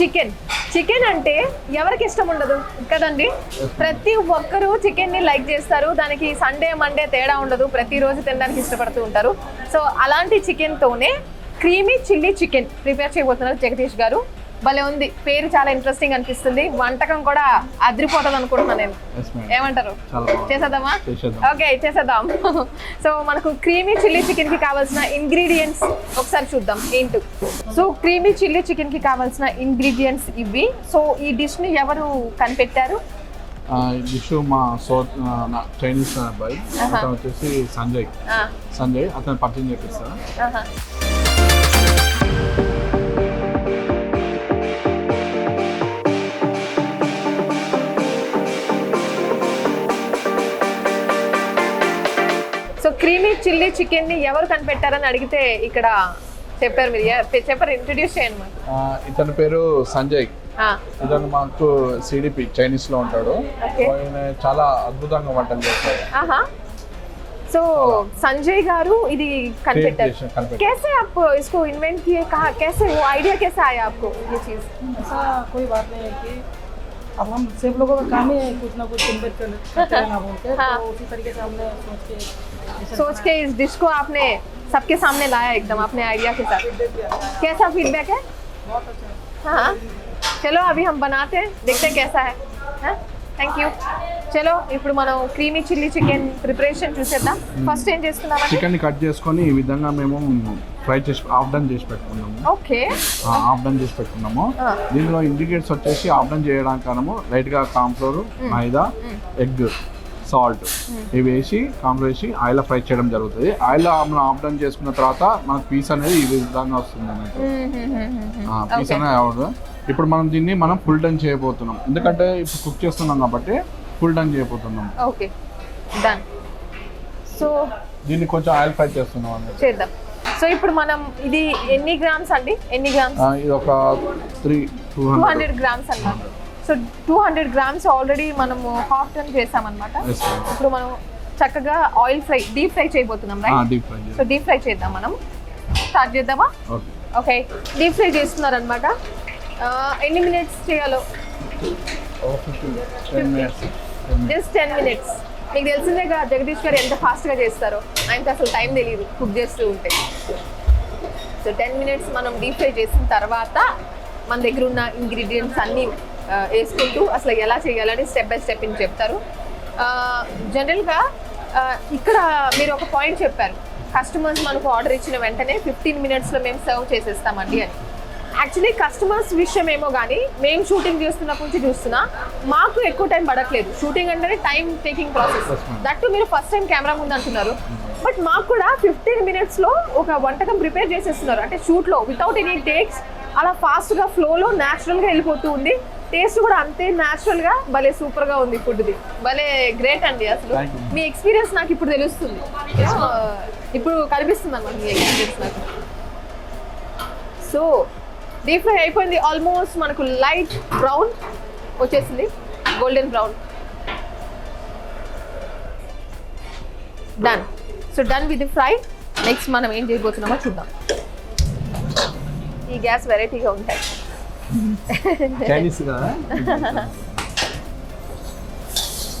Chicken. Chicken అంటే ఎవరికి ఇష్టం ఉండదు? కదండి? ప్రతి ఒక్కరూ చికెన్ని లైక్ చేస్తారు. దానికి సండే మండే తేడా ఉండదు. ప్రతిరోజు తినడానికి ఇష్టపడుతూ ఉంటారు. సో అలాంటి చికెన్ తోనే క్రీమీ చిల్లీ చికెన్ ప్రిపేర్ చేయబోతున్నారు జగదీష్ గారు. భలే ఉంది. పేరు చాలా ఇంట్రెస్టింగ్ అనిపిస్తుంది. వంటకం కూడా అదిరిపోతుంది అనుకుంటున్నాను నేను. ఏమంటారు? చేసేద్దామా? చేసేద్దాం. ఓకే చేసేద్దాం. సో మనకు క్రీమీ చిల్లీ చికెన్కి కావాల్సిన ఇంగ్రీడియంట్స్ ఒకసారి చూద్దాం. ఏంటి? సో క్రీమీ చిల్లీ చికెన్కి కావాల్సిన ఇంగ్రీడియంట్స్ ఇవి. సో ఈ డిష్ని ఎవరు కనిపెట్టారు? మా సో అబ్బాయి. అతను వచ్చేసి సంజయ్. సంజయ్ అతను పరిచయం చేపిస్తా చిల్లీ చికెన్ ని ఎవరు కనిపెట్టారని అడిగితే ఇక్కడ చెప్పారు మీరు ఎ- చెప్పారు ఇంట్రడ్యూస్ చేయండి మాకు ఆ, ఇతని పేరు సంజయ్ ఆ, ఇతను మాకు సిడిపి చైనీస్ లో ఉంటాడు Okay. ఆయన చాలా అద్భుతంగా వంటలు చేస్తాడు ఆహా సో संजय गारू ఇది कन्फेक्टर చేసిన కనిపెట్టాడు. कैसे आप इसको इन्वेंट किए कहा कैसे वो आइडिया कैसे आया आपको ये चीज ऐसा कोई बात नहीं है कि अब हम सब लोगों का काम ही है कुछ ना कुछ इन्वेंट कर करते रहना बोल के हाँ। तो उसी तरीके से हमने सोच के डिसाइड सोच के इस डिश को आपने सबके सामने लाया एकदम अपने आइडिया के साथ कैसा फीडबैक है बहुत अच्छा है हाँ चलो अभी हम बनाते हैं देखते हैं कैसा है థ్యాంక్ యూ చలో ఇప్పుడు మనం క్రీమీ చిల్లీ చికెన్ ప్రిపరేషన్ చూసేద్దాం ఫస్ట్ ఏం చేస్తున్నామండి చికెన్ ని కట్ చేసుకొని ఈ విధంగా మేము ఫ్రై చేసి హాఫ్ డన్ చేసి పెట్టుకున్నాము ఓకే హాఫ్ డన్ చేసి పెట్టుకున్నాము ఆ. దీనిలో ఇంగ్రీడియంట్స్ వచ్చేసి హాఫ్ డన్ చేయడానికి కారణము లైట్ గా కాన్ఫ్లోర్ మైదా ఎగ్ సాల్ట్. ఇవి వేసి కాన్ఫ్లోర్ వేసి ఆయిల్ ఫ్రై చేయడం జరుగుతుంది. ఆయిల్ మనం హాఫ్ డన్ చేసుకున్న తర్వాత మనకు పీస్ అనేది ఈ విధంగా వస్తుంది అన్నట్టు పీస్ అనేది అవదు ఇప్పుడు మనం దీన్ని మనం ఫుల్ డన్ చేయబోతున్నాం. ఎందుకంటే ఇప్పుడు కుక్ చేస్తున్నాం కాబట్టి ఫుల్ డన్ చేయబోతున్నాం. ఓకే డన్ సో దీన్ని కొంచెం ఆయిల్ ఫ్రై చేస్తున్నాం చేద్దాం. సో ఇప్పుడు మనం ఇది ఎన్ని గ్రామ్స్ అండి? ఎన్ని గ్రామ్స్? ఇది ఒక త్రీ టూ హండ్రెడ్ గ్రామ్స్ అన్నమాట. So two hundred grams already మనము హాఫ్ టన్ చేసామన్నమాట. ఇప్పుడు మనం చక్కగా ఆయిల్ ఫ్రై డీప్ ఫ్రై చేయబోతున్నాం రైట్ సో డీప్ ఫ్రై చేద్దాం మనం. స్టార్ట్ చేద్దామా? ఓకే డీప్ ఫ్రై చేస్తున్నారనమాట ఎన్ని మినిట్స్ చేయాలో? జస్ట్ టెన్ మినిట్స్ మీకు తెలిసిందేగా జగదీష్ గారు ఎంత ఫాస్ట్గా చేస్తారో. ఆయనకి అసలు టైం తెలియదు కుక్ చేస్తూ ఉంటే. సో టెన్ మినిట్స్ మనం డీప్ ఫ్రై చేసిన తర్వాత మన దగ్గర ఉన్న ఇంగ్రీడియంట్స్ అన్నీ వేసుకుంటూ అసలు ఎలా చేయాలని స్టెప్ బై స్టెప్ అని చెప్తారు. జనరల్గా ఇక్కడ మీరు ఒక పాయింట్ చెప్పారు. కస్టమర్స్ మనకు ఆర్డర్ ఇచ్చిన వెంటనే ఫిఫ్టీన్ మినిట్స్లో మేము సర్వ్ చేసేస్తామండి అని. యాక్చువల్లీ కస్టమర్స్ విషయం ఏమో కానీ మేము షూటింగ్ చేస్తున్నప్పటి నుంచి చూస్తున్నా మాకు ఎక్కువ టైం పడట్లేదు. షూటింగ్ అంటేనే టైం టేకింగ్ ప్రాసెస్. దట్టు మీరు ఫస్ట్ టైం కెమెరా ముందు అంటున్నారు. బట్ మాకు కూడా ఫిఫ్టీన్ మినిట్స్లో ఒక వంటకం ప్రిపేర్ చేసేస్తున్నారు. అంటే షూట్లో వితౌట్ ఎనీ టేక్స్ అలా ఫాస్ట్గా ఫ్లోలో న్యాచురల్గా వెళ్ళిపోతూ ఉంది. టేస్ట్ కూడా అంతే న్యాచురల్గా భలే సూపర్గా ఉంది ఫుడ్ది భలే గ్రేట్ అండి అసలు. మీ ఎక్స్పీరియన్స్ నాకు ఇప్పుడు తెలుస్తుంది. ఇప్పుడు కనిపిస్తుంది అన్నమాట మీ ఎక్స్పీరియన్స్ నాకు. సో డీప్ ఫ్రై అయిపోయింది. ఆల్మోస్ట్ మనకు లైట్ బ్రౌన్ వచ్చేసింది. Golden brown done so done with fry next మనం ఏం చేయబోతున్నామో చూద్దాం. ఈ గ్యాస్ వెరైటీగా ఉంటాయి. చైనీస్ కదా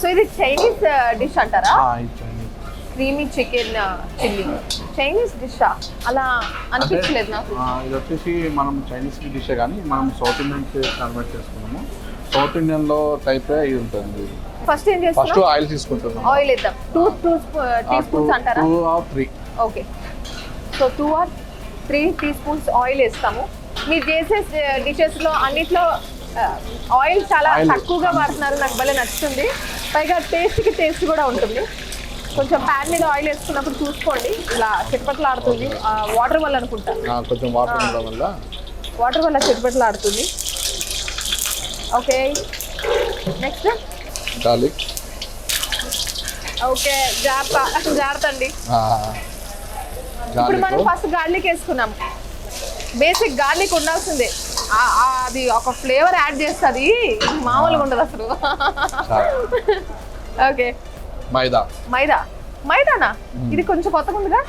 సో ఇది చైనీస్ డిష్ అంటారా? ఇది Chinese creamy chicken chilli. Chinese డిషా అలా అనిపించలేదు నాకు. ఇది వచ్చేసి మనం చైనీస్ డిషే కానీ మనం సౌత్ ఇండియన్ కన్వర్ట్ చేసుకున్నాము. సౌత్ ఇండియన్లో టైప్ ఇది ఉంటుంది. ఫస్ట్ ఏం ఫస్ట్ చేస్తున్నాం ఆయిల్ తీసుకుంటున్నాం ఆయిల్ ఇద్దాం టూ టూ టీ స్పూన్స్ అంటారా? Two or three okay so two or three teaspoons oil వేస్తాము. మీరు చేసే డిషెస్లో అన్నిట్లో ఆయిల్ చాలా. తక్కువగా వాడుతున్నారు నాకు భలే నచ్చుతుంది. పైగా టేస్ట్కి టేస్ట్ కూడా ఉంటుంది. కొంచెం ప్యాన్ మీద ఆయిల్ వేసుకున్నప్పుడు చూసుకోండి. ఇలా చిట్పట్లు ఆడుతుంది వాటర్ వల్ల అనుకుంటా. కొంచెం వాటర్ వల్ల. వాటర్ వల్ల ఆడుతుంది ఓకే నెక్స్ట్ గార్లిక్ ఓకే జాగ్రత్త జాగ్రత్త అండి ఇప్పుడు మనం ఫస్ట్ గార్లిక్ వేసుకున్నాం. బేసిక్ గార్లిక్ ఉండాల్సిందే. అది ఒక ఫ్లేవర్ యాడ్ చేస్తుంది. మామూలుగా ఉండదు అసలు. ఓకే. మైదా. మైదా. మైదానా? ఇది కొంచెం కొత్తగా ఉందిగా?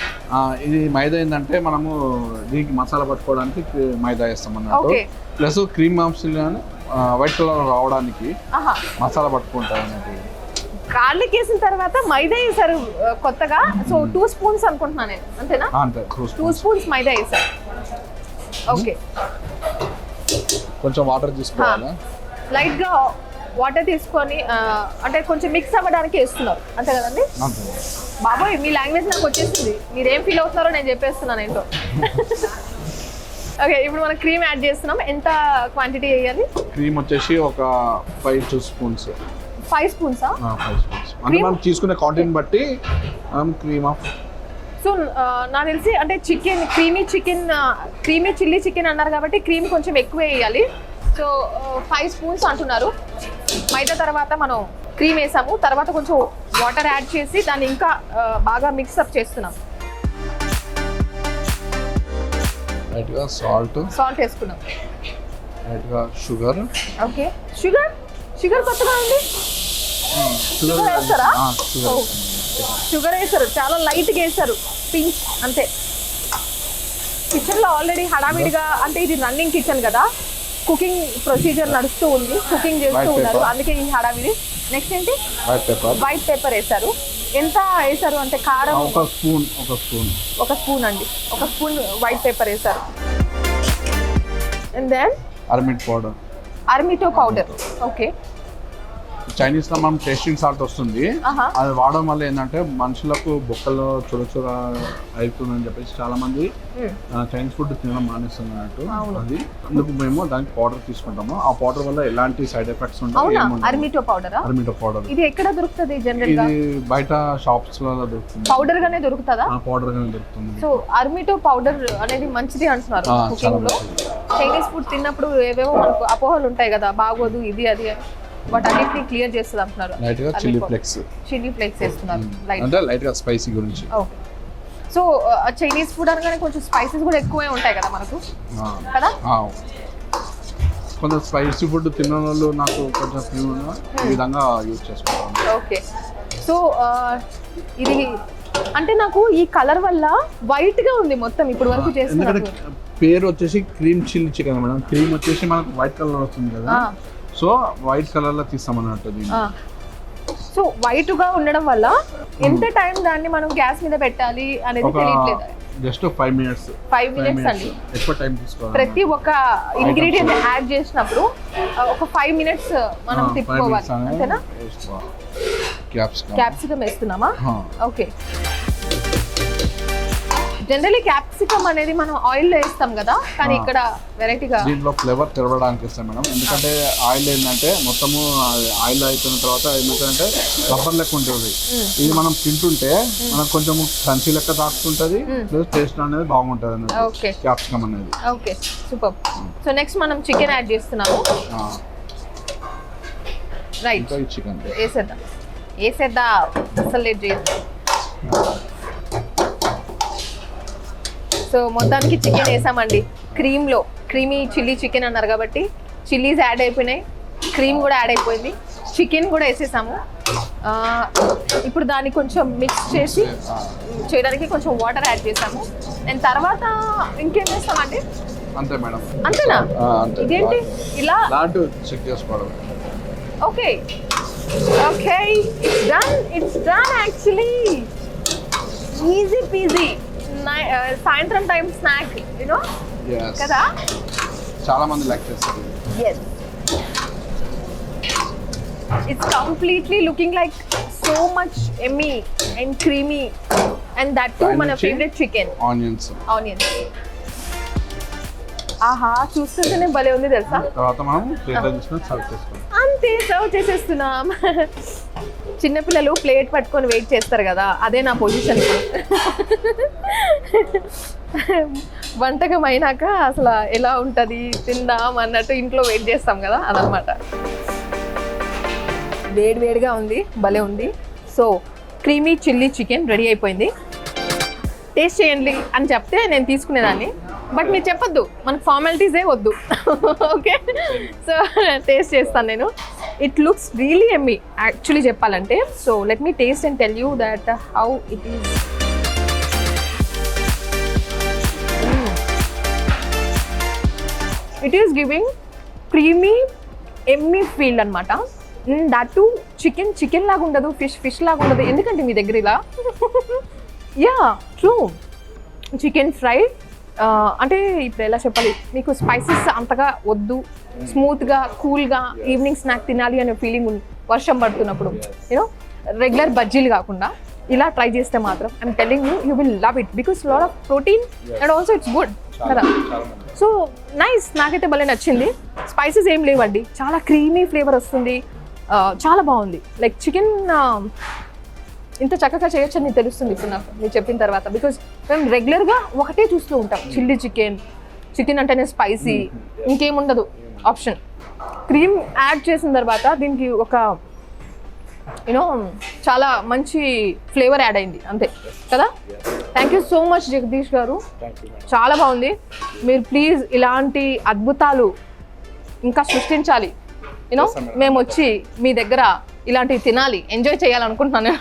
ఇది మైదా ఏంటంటే మనము దీనికి మసాలా పట్టుకోవడానికి మైదా వేస్తాం అన్నట్టు ప్లస్ క్రీమ్ మాంసం వైట్ కలర్ రావడానికి మసాలా పట్టుకుంటాం అన్నట్టు. గార్లిక్ వేసిన తర్వాత మైదా వేసారు కొత్తగా. సో టూ స్పూన్స్ అనుకుంటున్నాను నేను. అంతేనా? టూ స్పూన్స్ మైదా వేసారు. ఓకే. కొంచెం వాటర్ తీసుకోవాలి? లైట్గా వాటర్ తీసుకొని అంటే కొంచెం మిక్స్ అవ్వడానికి వేస్తున్నారు. అంతే కదండి? బాబోయ్ మీ లాంగ్వేజ్ నాకు వచ్చేసింది. మీరు ఏం ఫీల్ అవుతున్నారో నేను చెప్పేస్తున్నాను ఏంటో. ఓకే ఇప్పుడు మనం క్రీమ్ యాడ్ చేస్తున్నాం. ఎంత క్వాంటిటీ వేయాలి? క్రీమ్ వచ్చేసి ఒక ఫైవ్ టూ స్పూన్స్ ఫైవ్ స్పూన్సా ఫైవ్ స్పూన్స్ అంటే మనం తీసుకునే క్వాంటిటీని బట్టి మనం క్రీమ్ ఆఫ్ సో నాకు తెలిసి అంటే chicken creamy chicken creamy chilli chicken అన్నారు కాబట్టి క్రీమ్ కొంచెం ఎక్కువ వేయాలి. సో ఫైవ్ స్పూన్స్ అంటున్నారు. మైదా తర్వాత మనం క్రీమ్ వేసాము. తర్వాత కొంచెం వాటర్ యాడ్ చేసి దాన్ని ఇంకా బాగా మిక్సప్ చేస్తున్నాం. లైట్గా సాల్ట్. సాల్ట్ వేసుకున్నాం. షుగర్. ఓకే. షుగర్? షుగర్ కొత్తగా ఉంది? షుగర్ షుగర్ వేస్తారా? షుగర్. వేసారు చాలా లైట్గా వేసారు పింక్ అంతే. కిచెన్లో ఆల్రెడీ హడావిడిగా అంటే ఇది రన్నింగ్ కిచెన్ కదా. కుకింగ్ ప్రొసీజర్ నడుస్తూ ఉంది. కుకింగ్ చేస్తూ ఉన్నారు. అందుకే ఈ హడావిడి. నెక్స్ట్ ఏంటి? వైట్ పేపర్ వేసారు ఎంత వేసారు అంటే కారం ఒక స్పూన్ ఒక స్పూన్. ఒక స్పూన్ అండి. ఒక స్పూన్ వైట్ పేపర్ వేసారు అండ్ దెన్ అరమిట్ పౌడర్ అర్మిటో పౌడర్ ఓకే చైనీస్లో మనం టేస్టింగ్ సాల్ట్ వస్తుంది. అది వాడడం వల్ల ఏంటంటే మనుషులకు బొక్కల్లో చుర చుర అవుతుందని చెప్పేసి చాలా మంది చైనీస్ ఫుడ్ తినడం మానేస్తున్నట్టు. అది. అందుకు మేము దానికి పౌడర్ తీసుకుంటాము. ఆ పౌడర్ వల్ల ఎలాంటి సైడ్ ఎఫెక్ట్స్ ఉంటాయి అర్మిటో పౌడరా అరమిటో పౌడర్ ఇది ఎక్కడ దొరుకుతుంది జనరల్గా? బయట షాప్స్లో దొరుకుతుంది. పౌడర్ గానే దొరుకుతుందా? పౌడర్ గానే దొరుకుతుంది. సో అర్మిటో పౌడర్ అనేది మంచిది అంటున్నారు కుకింగ్లో. చైనీస్ ఫుడ్ తిన్నప్పుడు ఏవేవో మనకు అపోహలు ఉంటాయి కదా బాగోదు ఇది అది వాటన్నిటిని క్లియర్ చేస్తుంది అంటున్నారు లైట్గా చిల్లీ ఫ్లెక్స్ చిల్లీ ఫ్లేక్స్ వేస్తున్నారు లైట్ అంటే లైట్గా స్పైసీ గురించి. ఓకే సో చైనీస్ ఫుడ్ అనగానే కొంచెం స్పైసెస్ కూడా ఎక్కువే ఉంటాయి కదా మనకు. కదా. కొంచెం స్పైసీ ఫుడ్ తిన్న వాళ్ళు నాకు కొంచెం ఈ విధంగా యూజ్ చేసుకుంటాను. ఓకే సో ఇది అంటే నాకు ఈ కలర్ వల్ల వైట్గా ఉంది మొత్తం ఇప్పుడు వరకు చేస్తున్నప్పుడు పేరు వచ్చేసి cream chilli chicken madam. Cream వచ్చేసి మనకు వైట్ కలర్ వస్తుంది కదా. సో వైట్ కలర్లో తీస్తాం అన్నట్టు దీన్ని సో వైట్గా ఉండడం వల్ల ఎంత టైం దాన్ని మనం గ్యాస్ మీద పెట్టాలి అనేది తెలియట్లేదు. Just five minutes. Five minutes అండి. ఎక్కువ టైం తీసుకోవాలి. ప్రతి ఒక్క ఇంగ్రీడియంట్ యాడ్ చేసినప్పుడు ఒక ఫైవ్ మినిట్స్ మనం తిప్పుకోవాలి. అంతేనా? క్యాప్సికమ్ క్యాప్సికమ్ వేస్తున్నామా? ఓకే. జనరలీ క్యాప్సికమ్ అనేది మనం ఆయిల్లో వేస్తాం కదా కానీ. ఇక్కడ వెరైటీగా దీంట్లో ఫ్లేవర్ తెరవడానికి ఇస్తాం మేడం. ఎందుకంటే ఆయిల్ ఏంటంటే మొత్తము ఆయిల్ అయిపోయిన తర్వాత ఏమవుతుందంటే రబ్బర్ లెక్క ఉంటుంది. ఇది మనం తింటుంటే మనకు కొంచెం క్రంచీ లెక్క తాకుతుంటది ప్లస్ టేస్ట్ అనేది బాగుంటుంది ఓకే. క్యాప్సికమ్ అనేది. Okay super. సో నెక్స్ట్ మనం చికెన్ యాడ్ చేస్తున్నాము. రైట్ చికెన్ వేసేద్దాం. వేసేద్దాం. అసలు లేట్ చేయొద్దు. సో మొత్తానికి చికెన్ వేసామండి. క్రీమ్లో క్రీమీ చిల్లీ చికెన్ అన్నారు కాబట్టి చిల్లీస్ యాడ్ అయిపోయినాయి. క్రీమ్ కూడా యాడ్ అయిపోయింది. చికెన్ కూడా వేసేసాము. ఇప్పుడు దాన్ని కొంచెం మిక్స్ చేసి చేయడానికి కొంచెం వాటర్ యాడ్ చేసాము. అండ్ తర్వాత ఇంకేం చేస్తామండి? అంతే మేడం. అంతేనా? ఇదేంటి? ఇలా? చెక్ చేసుకోవడం. Okay. Okay it's done it's done actually easy peasy సాయంత్రం టైం స్నాక్ యూనో. కదా? చాలా మంది లైక్ చేస్తారు. Yes it's completely looking like so much yummy and creamy and that too మన ఫేవరెట్ చికెన్ ఆనియన్స్ ఆనియన్స్ ఆహా చూస్తుంటేనే భలే ఉంది తెలుసా? తర్వాత మనం సర్వ్ అంతే సర్వ్ చేసేస్తున్నాం. చిన్నపిల్లలు ప్లేట్ పట్టుకొని వెయిట్ చేస్తారు కదా అదే నా పొజిషన్ వంటకం అయినాక అసలు ఎలా ఉంటుంది తిందాం అన్నట్టు ఇంట్లో వెయిట్ చేస్తాం కదా అదనమాట. వేడి వేడిగా ఉంది భలే ఉంది. So creamy chilli chicken ready అయిపోయింది. టేస్ట్ చేయండి అని చెప్తే నేను తీసుకునేదాన్ని. బట్ మీరు చెప్పొద్దు మనకు ఫార్మాలిటీసే వద్దు. ఓకే సో టేస్ట్ చేస్తాను నేను. It looks really yummy actually చెప్పాలంటే. So let me taste and tell you that how it is it is giving creamy yummy feel అనమాట దట్ టు చికెన్ చికెన్ లాగా ఉండదు ఫిష్ ఫిష్ లాగా ఉండదు. ఎందుకంటే మీ దగ్గర ఇలా? యా ట్రూ చికెన్ ఫ్రై అంటే ఇప్పుడు ఎలా చెప్పాలి? మీకు స్పైసెస్ అంతగా వద్దు. స్మూత్గా కూల్గా ఈవినింగ్ స్నాక్ తినాలి అనే ఫీలింగ్ ఉంది వర్షం పడుతున్నప్పుడు యూనో రెగ్యులర్ బజ్జీలు కాకుండా ఇలా ట్రై చేస్తే మాత్రం I'm telling you you will love it because lot of protein and also it's good కదా? సో నైస్ నాకైతే భలే నచ్చింది. స్పైసెస్ ఏం లేవండి. చాలా క్రీమీ ఫ్లేవర్ వస్తుంది. చాలా బాగుంది. లైక్ చికెన్ ఇంత చక్కగా చేయొచ్చని తెలుస్తుంది ఇప్పుడు నాకు. మీరు చెప్పిన తర్వాత. బికాజ్ మేము రెగ్యులర్గా ఒకటే చూస్తూ ఉంటాం. చిల్లీ చికెన్ చికెన్ అంటేనే స్పైసీ ఇంకేముండదు. ఆప్షన్ క్రీమ్ యాడ్ చేసిన తర్వాత దీనికి ఒక యూనో చాలా మంచి ఫ్లేవర్ యాడ్ అయింది. అంతే. కదా? Thank you so much Jagadish garu. చాలా బాగుంది. మీరు ప్లీజ్ ఇలాంటి అద్భుతాలు ఇంకా సృష్టించాలి. యూనో మేము వచ్చి మీ దగ్గర ఇలాంటివి తినాలి. ఎంజాయ్ చేయాలనుకుంటున్నాను.